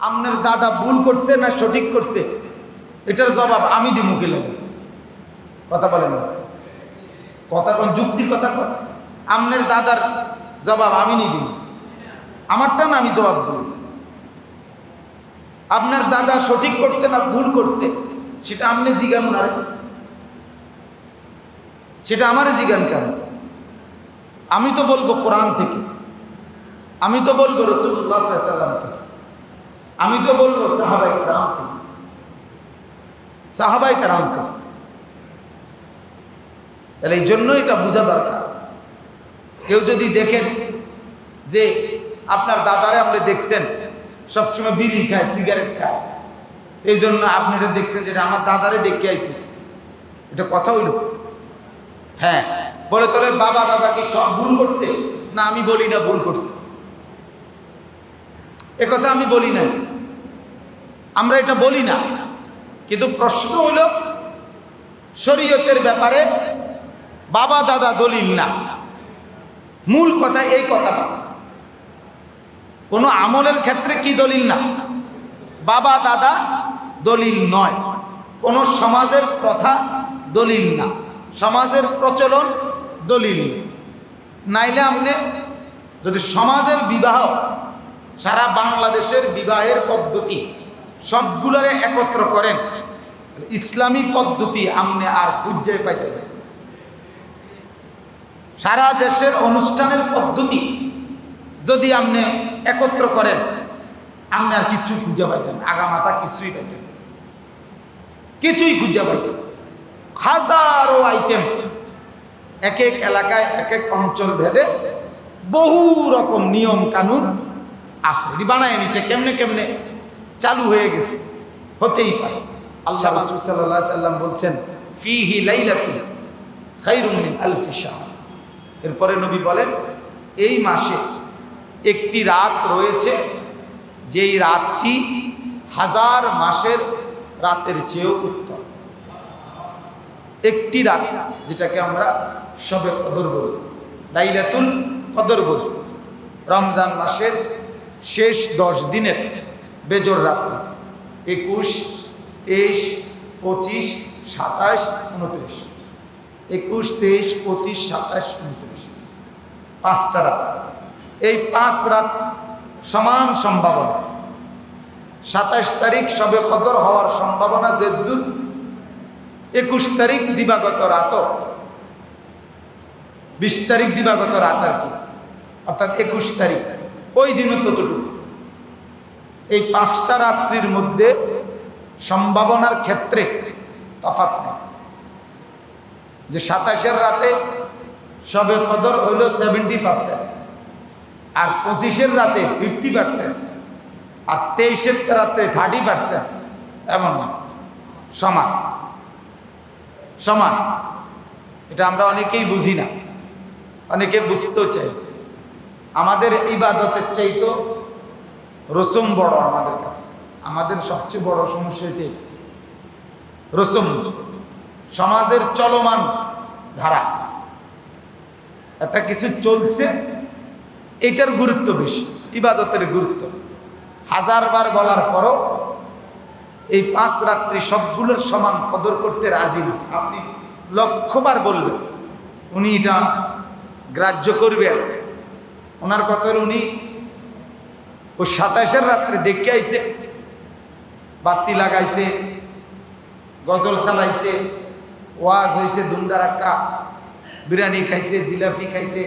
আপনার দাদা ভুল করছে না সঠিক করছে? এটার জবাব আমি দিই মুখে লেগে? কথা বলেন কথা কোন যুক্তির কথা কন আপনার দাদার জবাব আমি নি দিই আমারটা না আমি জবাব দিই আপনার দাদা সঠিক করছে না ভুল করছে, সেটা আপনি জিজ্ঞান না সেটা আমারে জিজ্ঞান কেন? আমি তো বলব কোরআন থেকে। আমি তো বলব রসুল্লাহ সাল্লাম থেকে। আমি তো বলব সাহাবাই কারাম থেকে সাহাবাই কারাম থেকে তাহলে এই জন্য এটা বোঝা দরকার। কেউ যদি দেখেন যে আপনার দাদারে আপনি দেখছেন, সবসময় বিড়ি খায়, সিগারেট খায়, এই জন্য আপনি এটা দেখছেন যেটা আমার দাদারে দেখে আইছি। এটা কথা হইল? হ্যাঁ। বলে তোর বাবা দাদা কি সব ভুল করছে? না, আমি বলি না ভুল করছে। এ কথা আমি বলি না আমরা এটা বলি না। কিন্তু প্রশ্ন হইল শরীয়তের ব্যাপারে বাবা দাদা দলিল না। মূল কথা এই কথাটা কোনো আমলের ক্ষেত্রে কি দলিল না? বাবা দাদা দলিল নয়। কোনো সমাজের প্রথা দলিল না। সমাজের প্রচলন দলিল। নাইলে আপনি যদি সমাজের বিবাহ, সারা বাংলাদেশের বিবাহের পদ্ধতি সবগুলোরে একত্র করেন। ইসলামী পদ্ধতি আপনি আর খুঁজে পাইতে সারা দেশের অনুষ্ঠানের পদ্ধতি যদি আপনি একত্র করেন আপনি আর কিছুই খুঁজে পাইতেন আগামাতা কিছুই পাইতেন কিছুই খুঁজে পাইতেন হাজারো আইটেম এক এক এলাকায়, এক এক অঞ্চল ভেদে বহু রকম নিয়ম কানুন আছে বানায় নিছে কেমনে কেমনে? চালু হয়ে গেছে। হতেই পারে। আল্লাহ রাসূল সাল্লাল্লাহু আলাইহি সাল্লাম বলছেন ফিহি লাইলাতুন খায়রুম মিন আলফি শাহর। এরপরে নবী বলেন এই মাসে একটি রাত রয়েছে যেই রাতটি হাজার মাসের রাতের চেয়েও উত্তম। একটি রাত যেটাকে আমরা সবে কদর বলি লাইলাতুল কদর বলি। রমজান মাসের শেষ দশ দিনের বেজর রাত্রি। একুশ, তেইশ, পঁচিশ, সাতাশ, উনত্রিশ। একুশ, তেইশ, পঁচিশ, সাতাশ, উনত্রিশ। পাঁচটা রাত এই পাঁচ রাত সমান সম্ভাবনা। সাতাশ তারিখ সবে কদর হওয়ার সম্ভাবনা যে দূর একুশ তারিখ দিবাগত রাত বিশ তারিখ দিবাগত রাত আর কি। অর্থাৎ একুশ তারিখ। ওই দিনও ততটুকু। এই পাঁচটা রাত্রির মধ্যে সম্ভাবনার ক্ষেত্রে নেই। যে সাতাশের রাতে সবে কদর হইল সেভেন্টি পার্সেন্ট আর পঁচিশের রাতে ফিফটি পার্সেন্ট আর তেইশের রাতে থার্টি পার্সেন্ট এমন সমান। সমান। এটা আমরা অনেকেই বুঝি না। অনেকে বুঝতেও চাই। আমাদের ইবাদতের চাইতো রসুম বড় আমাদের কাছে। আমাদের সবচেয়ে বড় সমস্যা হচ্ছে রসম সমাজের চলমান ধারা। একটা কিছু চলছে, এটার গুরুত্ব বেশি, ইবাদতের গুরুত্ব। হাজারবার বলার পরও এই পাঁচ রাত্রি সবগুলোর সমান কদর করতে রাজি না। আপনি লক্ষবার বলবেন, উনি এটা গ্রাহ্য করবেন ওনার কথা উনি ও সাতাশের রাত্রে দেখে আইছে, বাতি লাগাইছে, গজল চালাইছে, ওয়াজ হয়েছে দুমদারাক্কা বিরিয়ানি খাইছে, জিলাপি খাইছে,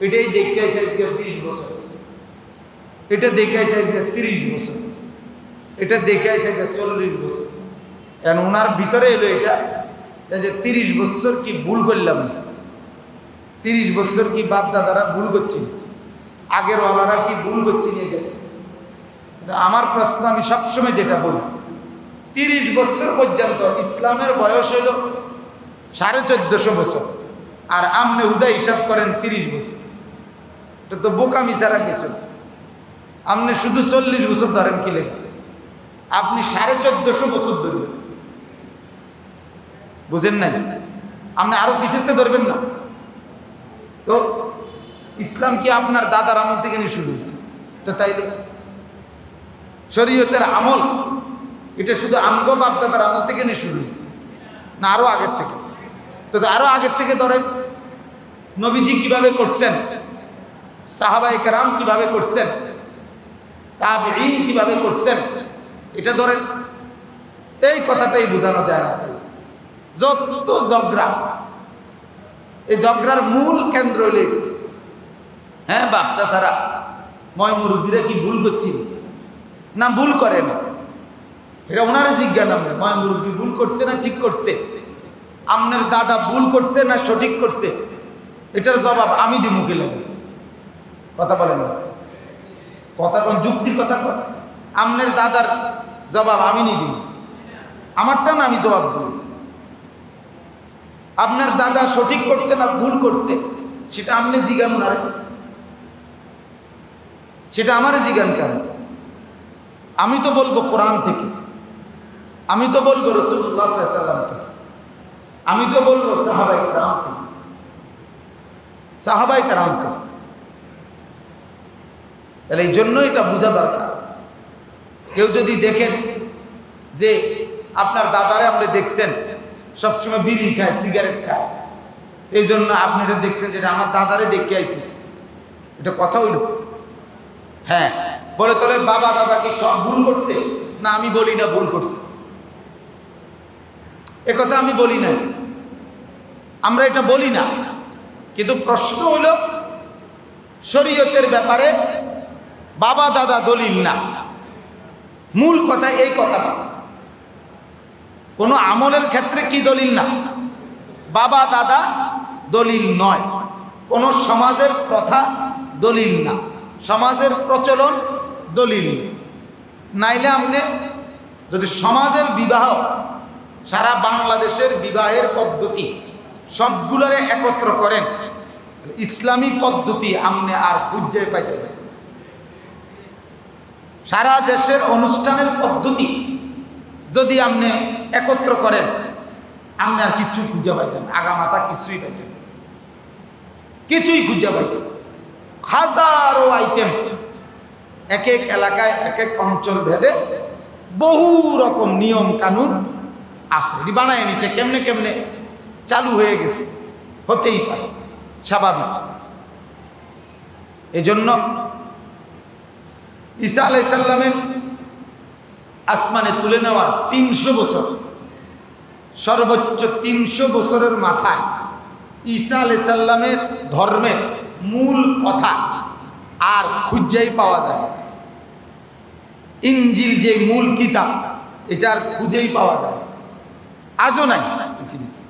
এটাই দেখে আইছে আজকে বিশ বছর। এটা দেখে আইছে আজকে তিরিশ বছর। এটা দেখে আইছে আজকে চল্লিশ বছর। এখন ওনার ভিতরে এলো এটা যে তিরিশ বছর কি ভুল করলাম না? তিরিশ বছর কি বাপ দাদারা ভুল করছি আগের ওয়ালারা কি ভুল করছি এটা আমার প্রশ্ন, আমি সবসময় যেটা বলি, তিরিশ বছর পর্যন্ত ইসলামের বয়স হলো সাড়ে চোদ্দশো বছর, আর আমনে হুদা হিসাব করেন তিরিশ বছর। এটা তো বোকামি ছাড়া কিছু আপনি শুধু চল্লিশ বছর ধরেন কি লেখা? আপনি সাড়ে চোদ্দশো বছর ধরবেন বুঝেন নাই? আপনি আরও পিছিয়ে ধরবেন না। তো ইসলাম কি আপনার দাদার আমল থেকে নিয়ে শুরু হয়েছে? তো তাইলে শরীয়তের আমল, এটা শুধু আমগো বাপদাদার আমল থেকে নিয়ে শুরু হয়েছে, না আরও আগের থেকে? তো আরও আগের থেকে ধরেন, নবীজি কীভাবে করছেন? সাহাবাই কেরাম কীভাবে করছেন? তাবিঈন কীভাবে করছেন? এটা ধরেন, এই কথাটাই বোঝানো যায় না। যত জগরা এই জগরার মূল কেন্দ্র হইলে। হ্যাঁ ব্যবসা ছাড়া ময় মুরব্বীরা কি ভুল করছি? না, ভুল করে না। এটা ওনারা জিজ্ঞাসা নামে ময় মুরব্বী ভুল করছে না ঠিক করছে? আপনার দাদা ভুল করছে না সঠিক করছে? এটার জবাব আমি দি মুখে কথা বলেন কথা কোন যুক্তির কথা কন আপনার দাদার জবাব আমি নি দিব আমারটা না আমি জবাব দিব আপনার দাদা সঠিক করছে না ভুল করছে? সেটা আপনি জিজ্ঞান না সেটা আমারে জিজ্ঞান কেন? আমি তো বলব কোরআন থেকে। আমি তো বলব রসুল্লাহ সাল্লাম থেকে। আমি তো বলব সাহাবাই কারাম থেকে। সাহাবাই কারাম থেকে। তাহলে এই জন্য এটা বোঝা দরকার। কেউ যদি দেখেন যে আপনার দাদারে আপনি দেখছেন, সবসময় বিড়ি খায়, সিগারেট খায়, এই জন্য আপনি এটা দেখছেন যেটা আমার দাদারে দেখে আইছি। এটা কথা হইল। হ্যাঁ বলে তোলে বাবা দাদা কি সব ভুল করছে? না, আমি বলি না ভুল করছে। এ কথা আমি বলি না আমরা এটা বলি না। কিন্তু প্রশ্ন হইল শরীয়তের ব্যাপারে বাবা দাদা দলিল না। মূল কথা এই কথাটা কোনো আমলের ক্ষেত্রে কি দলিল না? বাবা দাদা দলিল নয়। কোনো সমাজের প্রথা দলিল না। সমাজের প্রচলন দলিল। নাইলে আপনি যদি সমাজের বিবাহ, সারা বাংলাদেশের বিবাহের পদ্ধতি সবগুলোরে একত্র করেন, ইসলামী পদ্ধতি আপনি আর খুঁজে পাইতে পারেন। সারা দেশের অনুষ্ঠানের পদ্ধতি যদি আপনি একত্র করেন, আপনি আর কিচ্ছু খুঁজে পাইতেন আগামাতা কিছুই পাইতেন কিছুই খুঁজে পাইতেন। হাজারো আইটেম এক এক এলাকায় এক এক অঞ্চল ভেদে বহু রকম নিয়ম কানুন আছে। এটি বানায় নিছে কেমনে কেমনে? চালু হয়ে গেছে। হতেই পারে, স্বাভাবিক। এজন্য ঈসা আলাইসাল্লামের আসমানে তুলে নেওয়ার তিনশো বছর, সর্বোচ্চ তিনশো বছরের মাথায় ঈসা আলাইসাল্লামের ধর্মের মূল কথা আর খুঁজেই পাওয়া যায় ইঞ্জিল যে মূল কিতাব, এটা আর খুঁজেই পাওয়া যায় আজও নাই পৃথিবীতে।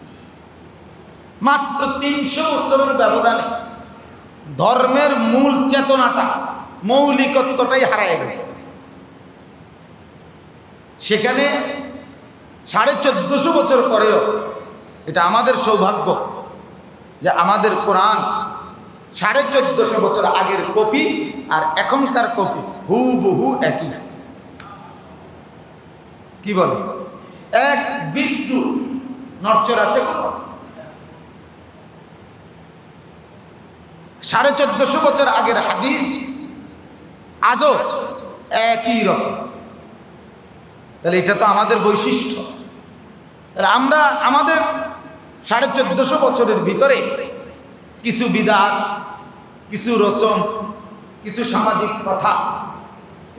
মাত্র তিনশো বছরের ব্যবধানে ধর্মের মূল চেতনাটা, মৌলিকত্বটাই হারায় গেছে। সেখানে সাড়ে চোদ্দশো বছর পরেও এটা আমাদের সৌভাগ্য যে আমাদের কোরআন সাড়ে চোদ্দশো বছর আগের কপি আর এখনকার কপি হু বহু একই। কি বলে? এক বিন্দু নরচর আছে সাড়ে চোদ্দশো বছর আগের হাদিস আজও একই রকম। তাহলে এটা তো আমাদের বৈশিষ্ট্য। আমরা আমাদের সাড়ে চোদ্দশো বছরের ভিতরে কিছু বিদাত, কিছু রসম, কিছু সামাজিক কথা,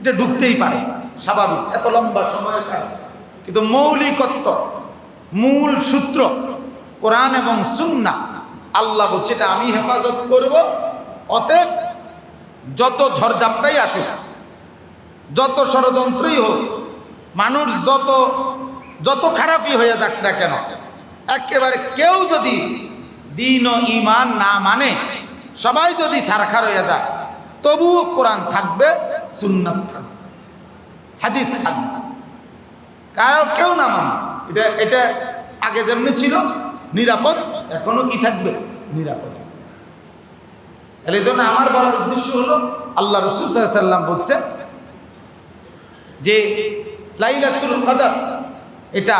এটা ঢুকতেই পারে, স্বাভাবিক, এত লম্বা সময়ের কিন্তু মৌলিকত্ব, মূল সূত্র, কোরআন এবং সুন্না, আল্লাহ বলছে, এটা আমি হেফাজত করব, অতএব যত ঝড়ঝাপটাই আসে যত ষড়যন্ত্রই হোক, মানুষ যত যত খারাপই হয়ে যাক না কেন, একেবারে কেউ যদি দিন ও ইমান না মানে সবাই যদি সারখার হয়ে যায়, তবুও কোরআন থাকবে, সুন্নত থাকবে, হাদিস থাকবে। কারও কেউ না মানে। এটা এটা আগে যেমনি ছিল, নিরাপদ, এখনও কি থাকবে? নিরাপদ। তাহলে এই জন্য আমার বলার উদ্দেশ্য হলো, আল্লাহ রসুল সাল্লাম বলছেন যে, লাইলাতুল কদর, এটা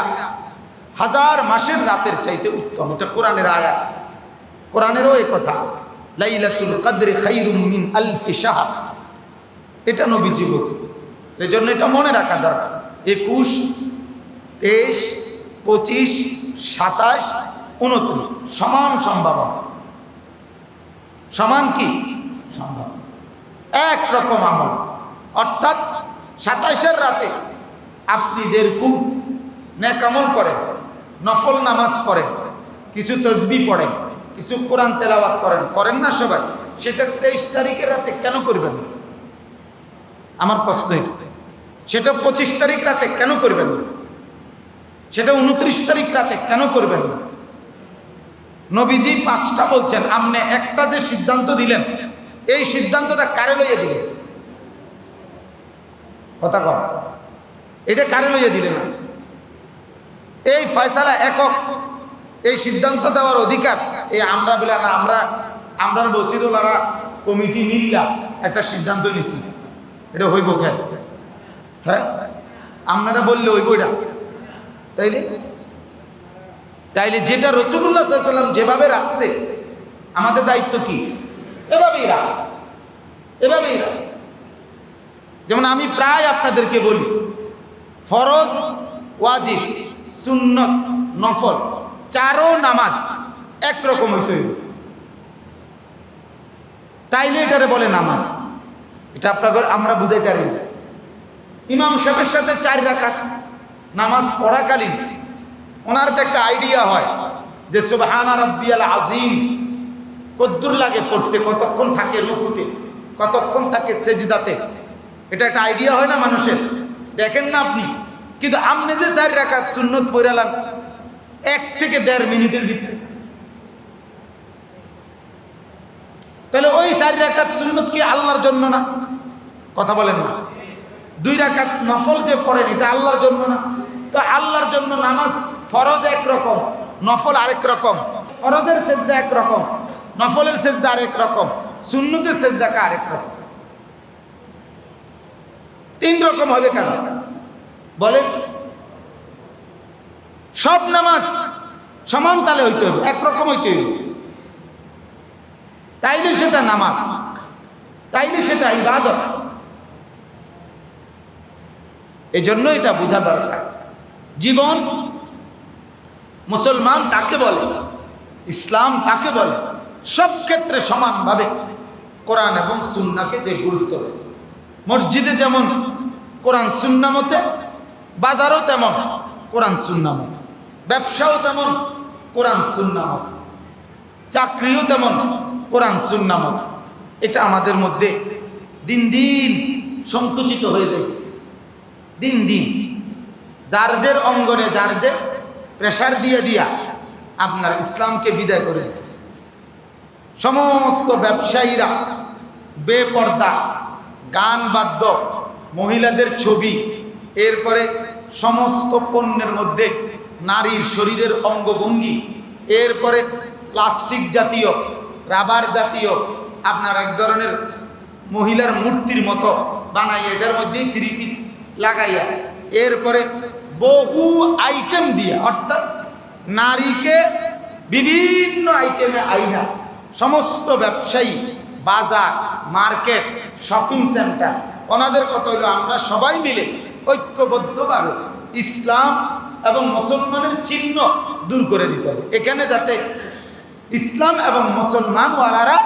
হাজার মাসের রাতের চাইতে উত্তম। এটা কোরআনের আয়াত। কোরআনেরও এই কথা, লাইলাতুল কদরে খাইরুম মিন আলফি শাহর। এটা নবীজি বলছে এই জন্য এটা মনে রাখা দরকার। একুশ, তেইশ, পঁচিশ, সাতাশ, উনত্রিশ, সমান সম্ভাবনা। সমান কি? এক রকম আমল। অর্থাৎ সাতাশের রাতে আপনি যেরকম ন্যাকামল করেন, নফল নামাজ পড়েন, কিছু তসবি পড়েন কিছু কোরআন তেলাওয়াত করেন। করেন না সবাই? সেটা তেইশ তারিখের রাতে কেন করবেন? না? আমার প্রশ্ন সেটা পঁচিশ তারিখ রাতে কেন করবেন? না সেটা উনত্রিশ তারিখ রাতে কেন করবেন? না নবীজি পাঁচটা বলছেন আপনি একটা যে সিদ্ধান্ত দিলেন, এই সিদ্ধান্তটা কারে লইয়া দিলেন? কথা কম এটা কারে লইয়া দিলেন? এই ফয়সালা একক এই সিদ্ধান্ত দেওয়ার অধিকার। এই আমরা বলে না, আমরা আমরা বসিদুলারা কমিটি মিল্লা একটা সিদ্ধান্ত নিচ্ছি এটা হইব কেন? হ্যাঁ? আপনারা বললে হইব এটা। তাইলে? তাইলে যেটা রসুল্লাহ সাল্লাম যেভাবে রাখছে, আমাদের দায়িত্ব কি? এভাবেই রাখ। এভাবেই রাখ। যেমন আমি প্রায় আপনাদেরকে বলি, ফরজ, ওয়াজিব, সুন্নত, নফল। চারো নামাজ একরকম হইতে হইবে। তাইলে এটারে বলে নামাজ। এটা আপনাদের আমরা বুঝাইতে পারি। ইমাম সাহেবের সাথে চার রাকাত নামাজ পড়াকালীন ওনার তো একটা আইডিয়া হয় যে সুবহানা রাব্বিয়াল আজিম কদ্দুর লাগে পড়তে, কতক্ষণ থাকে রুকুতে, কতক্ষণ থাকে সেজদাতে। এটা একটা আইডিয়া হয় না মানুষের? দেখেন না আপনি? কিন্তু আপনি যে চার রাকাত সুন্নত পড়ালাম এক থেকে দেড় মিনিটের ভিতরে। তাহলে ওই চারি রাকাত সুন্নত কি আল্লাহর জন্য না? কথা বলেন না। দুই রাকাত নফল যে পড়েন, এটা আল্লাহর জন্য না? তো আল্লাহর জন্য নামাজ ফরজ এক রকম, নফল আরেক রকম। ফরজের সেজদা এক রকম, নফলের সেজদা আরেক রকম, সুন্নতের সেজদাকে আরেক রকম। তিন রকম হবে কেন? বলেন। সব নামাজ সমান তালে হইতে হবে একরকম হইতে হইবে। তাইলে সেটা নামাজ, তাইলে সেটা ইবাদত। এই জন্য এটা বোঝা দরকার। জীবন মুসলমান তাকে বলে, ইসলাম তাকে বলে, সব ক্ষেত্রে সমানভাবে কোরআন এবং সুন্নাকে যে গুরুত্ব দেয়। মসজিদে যেমন কোরআন সুন্না মতে, বাজারও তেমন কোরআন সুন্না মতে। ব্যবসাও তেমন, কোরআন, সুন্না মতে চাকরিও তেমন, কোরআন, সুন্না মতে এটা আমাদের মধ্যে দিন দিন সংকুচিত হয়ে যাইতেছে। দিন দিন। যার জের অঙ্গনে, যার যে প্রেশার দিয়ে দিয়া আপনার ইসলামকে বিদায় করে দিতেছে। সমস্ত ব্যবসায়ীরা বেপর্দা, গান বাদ্য, মহিলাদের ছবি, এরপরে সমস্ত পণ্যের মধ্যে নারীর শরীরের অঙ্গভঙ্গি, এরপরে প্লাস্টিক জাতীয়, রাবার জাতীয়, আপনার এক ধরনের মহিলার মূর্তির মতো বানাইয়া এটার মধ্যেই থ্রি পিস লাগাইয়া, এরপরে বহু আইটেম দিয়ে, অর্থাৎ নারীকে বিভিন্ন আইটেমে আইনা, সমস্ত ব্যবসায়ী, বাজার, মার্কেট শপিং সেন্টার ওনাদের কথা হলো আমরা সবাই মিলে ঐক্যবদ্ধভাবে ইসলাম এবং মুসলমানের চিহ্ন দূর করে দিতে হবে। এখানে যাতে ইসলাম এবং মুসলমান ওয়ালারা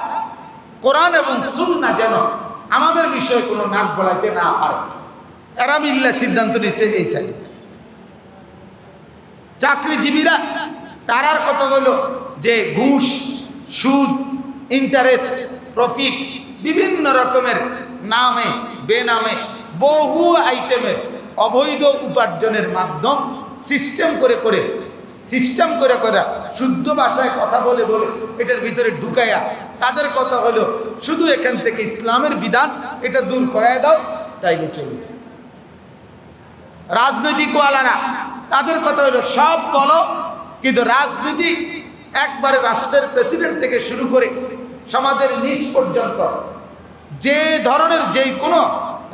কোরআন এবং সুন্না যেন আমাদের বিষয়ে কোনো নাক বলাইতে না পারে। এরা মিল্লা সিদ্ধান্ত নিচ্ছে এই সাইজ চাকরিজীবীরা, তারার কথা হলো যে ঘুষ, সুদ ইন্টারেস্ট প্রফিট বিভিন্ন রকমের নামে, বেনামে বহু আইটেমের অবৈধ উপার্জনের মাধ্যম সিস্টেম করে করে সিস্টেম করে করে শুদ্ধ ভাষায় কথা বলে বলে এটার ভিতরে ঢুকাইয়া তাদের কথা হলো, শুধু এখান থেকে ইসলামের বিধান, এটা দূর করায় দাও, তাইলে চলবে। রাজনৈতিক ওয়ালারা তাদের কথা হলো, সব বলো। কিন্তু রাজনীতি একবারে রাষ্ট্রের প্রেসিডেন্ট থেকে শুরু করে সমাজের নিচ পর্যন্ত, যে ধরনের যেই কোনো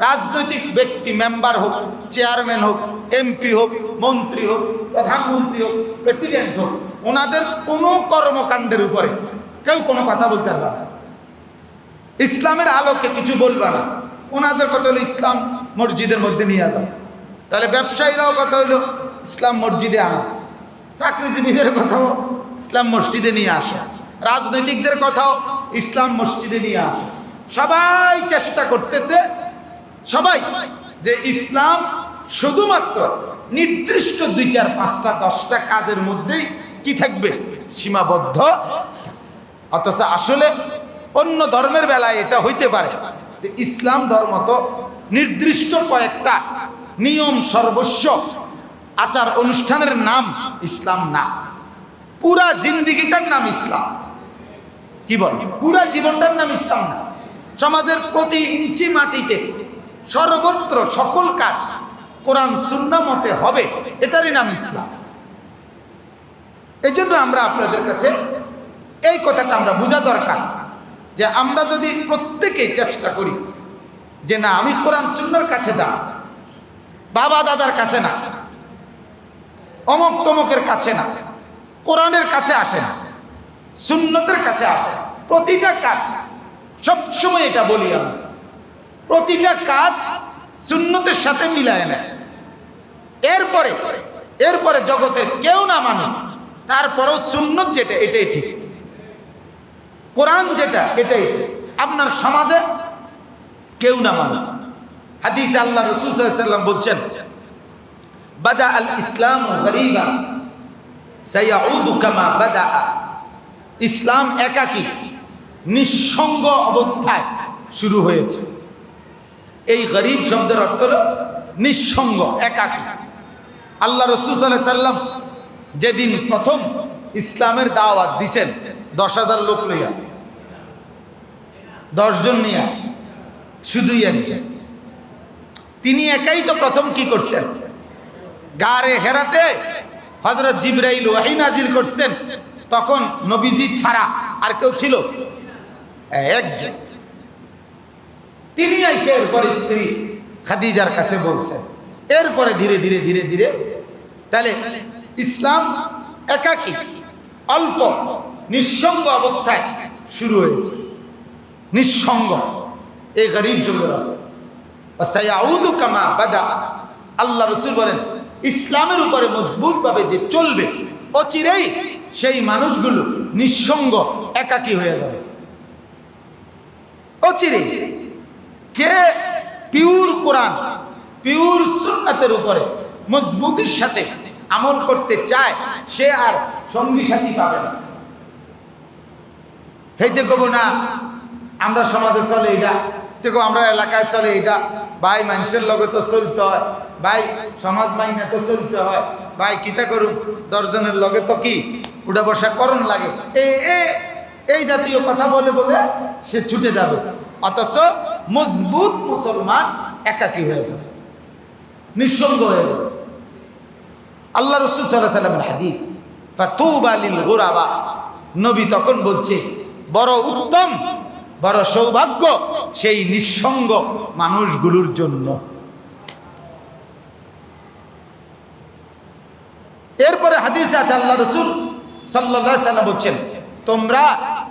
রাজনৈতিক ব্যক্তি মেম্বার হোক চেয়ারম্যান হোক এমপি হোক, মন্ত্রী হোক, প্রধানমন্ত্রী হোক প্রেসিডেন্ট হোক, ওনাদের কোনো কর্মকাণ্ডের উপরে কেউ কোনো কথা বলতে পারবে না। ইসলামের আলোকে কিছু বলবে না। ওনাদের কথা হলো, ইসলাম মসজিদের মধ্যে নিয়ে যাও। তাহলে ব্যবসায়ীরাও কথা হইল ইসলাম মসজিদে আনো। চাকরিজীবীদের কথাও ইসলাম মসজিদে নিয়ে আসো। রাজনৈতিকদের কথাও ইসলাম মসজিদে নিয়ে আসো। সবাই চেষ্টা করতেছে সবাই, যে ইসলাম শুধুমাত্র নির্দিষ্ট দুই চার পাঁচটা দশটা কাজের মধ্যেই কি থাকবে? সীমাবদ্ধ অথচ আসলে অন্য ধর্মের বেলায় এটা হইতে পারে। ইসলাম ধর্ম তো নির্দিষ্ট কয়েকটা নিয়ম সর্বস্ব, আচার অনুষ্ঠানের নাম ইসলাম না। পুরা জিন্দিগিটার নাম ইসলাম। কি বল? পুরা জীবনটার নাম ইসলাম না। সমাজের প্রতি ইঞ্চি মাটিতে সর্বত্র সকল কাজ কোরআন সুন্না মতে হবে, এটারই নাম ইসলাম। এই জন্য আমরা আপনাদের কাছে এই কথাটা আমরা বোঝা দরকার যে আমরা যদি প্রত্যেকেই চেষ্টা করি যে না, আমি কোরআন সুন্নার কাছে যাব বাবা দাদার কাছে না, অমক তমকের কাছে না, কোরআনের কাছে আসে না, সুন্নতের কাছে আসে প্রতিটা কাজ সবসময় এটা বলি আমি প্রতিটা কাজ সুন্নতের সাথে মিলায় নেয়। এরপরে এরপরে জগতের কেউ না মানে তারপরেও সুন্নত যেটা, এটাই ঠিক। কোরআন যেটা, এটাই ঠিক। আপনার সমাজে কেউ না মানে হাদিস আল্লাহ রসুল সাল্লাম বলছেন, বাদা আল ইসলাম কামা বাদা ইসলাম একাকী, নিঃসঙ্গ অবস্থায় শুরু হয়েছে। এই গরিব শব্দের অর্থ হল নিঃসঙ্গ, একাকী। আল্লাহ রসুল সাল্লাম যেদিন প্রথম ইসলামের দাওয়াত দিছেন, দশ হাজার লোক লইয়া দশজন নিয়ে, শুধুই একজন। তিনি একাই তো প্রথম কি করছেন? গারে হেরাতে হজরত জিব্রাইল ওয়াহি নাজিল করছেন। তখন নবীজি ছাড়া আর কেউ ছিল? একজন। তিনি এসে এরপরে স্ত্রী খাদিজার কাছে বলছেন। এরপরে ধীরে ধীরে ধীরে ধীরে তাহলে ইসলাম একাকী, অল্প, নিঃসঙ্গ অবস্থায় শুরু হয়েছে। নিঃসঙ্গ এই গরিব কামা বাদা। আল্লাহ রসুল বলেন, ইসলামের উপরে মজবুতভাবে যে চলবে, অচিরেই সেই মানুষগুলো নিঃসঙ্গ, একাকী হয়ে যাবে। অচিরে যে পিওর কোরআন, পিওর সুন্নাতের উপরে মজবুতির সাথে আমল করতে চায়, সে আর সঙ্গী সাথী পাবে না। হেঁটে কব না আমরা সমাজে চলে এটা। দেখো আমরা এলাকায় চলে এটা। ভাই, মানুষের লগে তো চলতে হয়। ভাই, সমাজ মাইনে তো চলতে হয়। ভাই, কিতা করুন দশজনের লগে তো কি? উঠা বসা করণ লাগে। এই জাতীয় কথা বলে বলে সে ছুটে যাবে। অথচ মজবুত মুসলমান একাকী হয়ে যাবে। নিঃসঙ্গ হয়ে যাবে। আল্লাহ রসুল সাল্লাহ সাল্লামের হাদিস ফাতুবালিল গোরাবা। নবী তখন বলছে, বড় উত্তম, বড় সৌভাগ্য সেই নিঃসঙ্গ মানুষগুলোর জন্য। এরপরে হাদিস আছে, আল্লাহ রসুল সাল্লাহ সাল্লাম বলছেন, তোমরা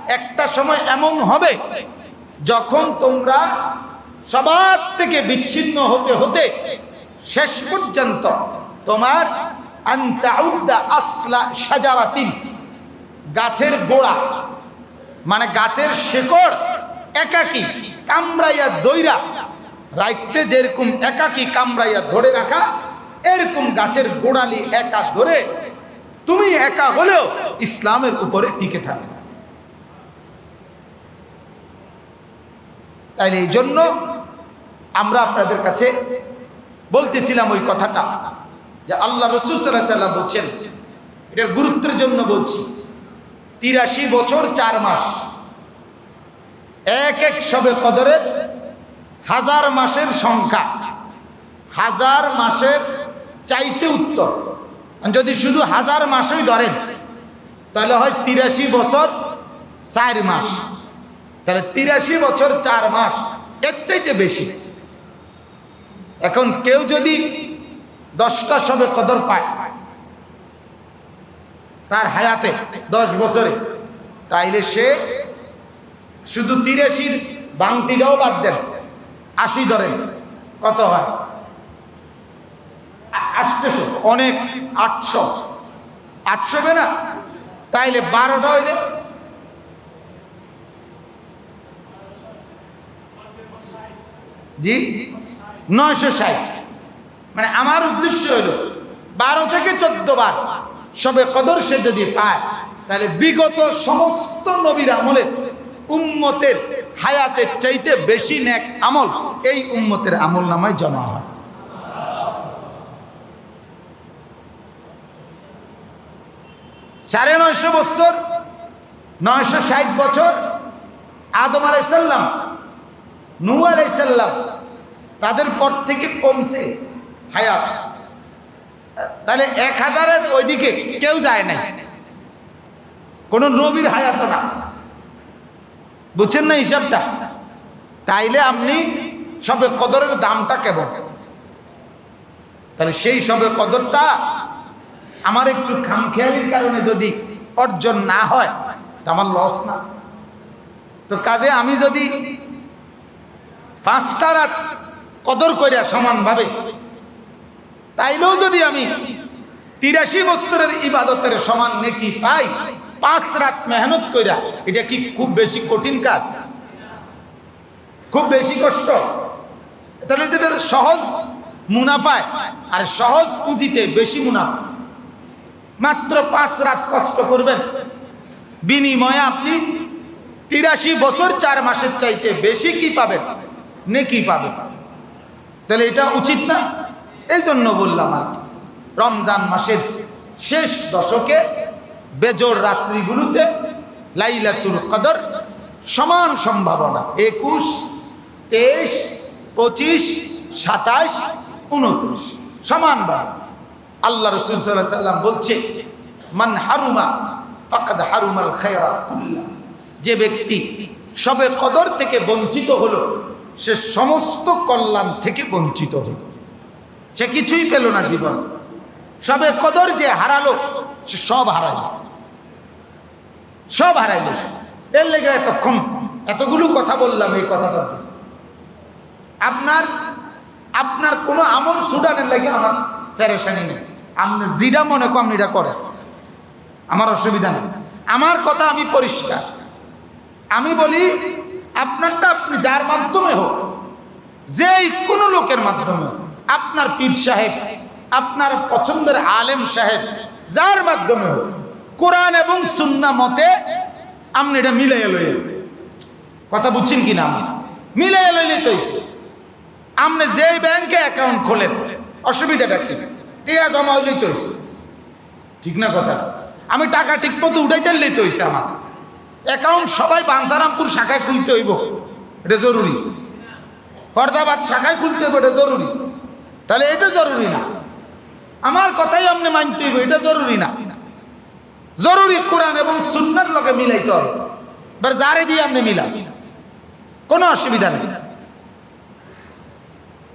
একটা সময় এমন হবে যখন তোমরা সবার থেকে বিচ্ছিন্ন হতে হতে শেষ পর্যন্ত তোমার আসলা সাজারাতিন গাছের গোড়া মানে গাছের শেকড় একাকি কামড়াইয়া দইরা রাইতে যেরকম একাকি কামড়াইয়া ধরে রাখা, এরকম গাছের গোড়ালি একা ধরে তুমি একা হলেও ইসলামের উপরে টিকে থাকে তাইলে এই জন্য আমরা আপনাদের কাছে বলতেছিলাম ওই কথাটা, যে আল্লাহ রসুল সাল্লাহ সাল্লাম বলছেন, এটার গুরুত্বের জন্য বলছি, তিরাশি বছর চার মাস, এক এক সবে কদরের হাজার মাসের সংখ্যা, হাজার মাসের চাইতে উত্তর। যদি শুধু হাজার মাসই ধরেন, তাহলে হয় তিরাশি বছর চার মাস। তাহলে তিরাশি বছর চার মাস, এর চাইতে বেশি। এখন কেউ যদি দশটা সবে কদর পায়, তার হায়াতে দশ বছরে, তাইলে সে শুধু তিরাশির বাংতিটাও বাদ দেন, আশি ধরেন, কত হয়? আটশো, অনেক আটশো। আটশো না? তাইলে বারোটা হইলে জি? নয়শো ষাট। মানে আমার উদ্দেশ্য হলো, বারো থেকে চোদ্দ বার সবে কদর সে যদি পায়, তাহলে বিগত সমস্ত নবীর আমলে উম্মতের হায়াতের চাইতে বেশি ন্যাক আমল এই উম্মতের আমল নামায় জমা হয়। সাড়ে নয়শো বছর, নয়শো ষাট বছর আদম আলাইসাল্লাম নু আলাইসাল্লাম তাদের পর থেকে কমছে হায়াত। তাহলে এক হাজারের ওইদিকে কেউ যায় নাই। কোন নবীর হায়াত না। বুঝছেন না হিসাবটা? তাইলে আপনি সবে কদরের দামটা কেমন? তাহলে সেই সবে কদরটা আমার একটু খামখেয়ালির কারণে যদি অর্জন না হয়, তা আমার লস না। তো কাজে আমি যদি পাঁচটা রাত কদর করিয়া সমানভাবে। তাইলেও যদি আমি তিরাশি বছরের ইবাদতের সমান নেকি পাই, পাঁচ রাত মেহনত কইরা, এটা কি খুব বেশি কঠিন কাজ? খুব বেশি কষ্ট। তাহলে যেটা সহজ মুনাফায় আর সহজ পুঁজিতে বেশি মুনাফা। মাত্র পাঁচ রাত কষ্ট করবেন। বিনিময়ে আপনি তিরাশি বছর চার মাসের চাইতে বেশি কি পাবেন? নেকি পাবে। তাহলে এটা উচিত না? এই জন্য বললাম আর কি। রমজান মাসের শেষ দশকে বেজোর রাত্রিগুলোতে লাইলাতুল কদর সমান সম্ভাবনা। একুশ, তেইশ, পঁচিশ, সাতাশ, উনত্রিশ। ভাবে। আল্লাহ রসুল সাল্লাম বলছে, মান হারুমা ফাকাদ হারুমাল খায়রা কুল্লা। যে ব্যক্তি সবে কদর থেকে বঞ্চিত হলো সে সমস্ত কল্যাণ থেকে বঞ্চিত হলো। সে কিছুই পেল না জীবন। সবে কদর যে হারালো, সে সব হারাইল। সব হারাইল এর লেগে এতক্ষণ এতগুলো কথা বললাম এই কথাটা আপনার আপনার কোনো আমল সুডানের লাগে আমার প্যারেশানি নেই। আপনি যেটা মনে করেন এটা করেন। আমার অসুবিধা নেই। আমার কথা আমি পরিষ্কার। আমি বলি আপনারটা আপনি যার মাধ্যমে হোক, যেই কোনো লোকের মাধ্যমে আপনার পীর সাহেব, আপনার পছন্দের আলেম সাহেব, যার মাধ্যমে হোক, কোরআন এবং সুন্না মতে আপনি এটা মিলাইয়া লইয়া কথা বুঝছেন কি না মিলাইয়া লইলে তো আপনি যেই ব্যাংকে অ্যাকাউন্ট খোলেন, অসুবিধাটা কি? টিয়া জমা হইলেই তো ঠিক না কথা? আমি টাকা ঠিক মতো উঠাইতে দিলেই তো আমার। অ্যাকাউন্ট সবাই বাঞ্ছারামপুর শাখায় খুলতে হইব। এটা জরুরি। ফরদাবাদ শাখায় খুলতে হইব, এটা জরুরি। তাহলে এটা জরুরি না। আমার কথাই আপনি মানতে হইব, এটা জরুরি না। জরুরি কোরআন এবং সুন্নার লোকে মিলাইতে হবে। এবার যারে দিয়ে আপনি মিলাম কোনো অসুবিধা নেই।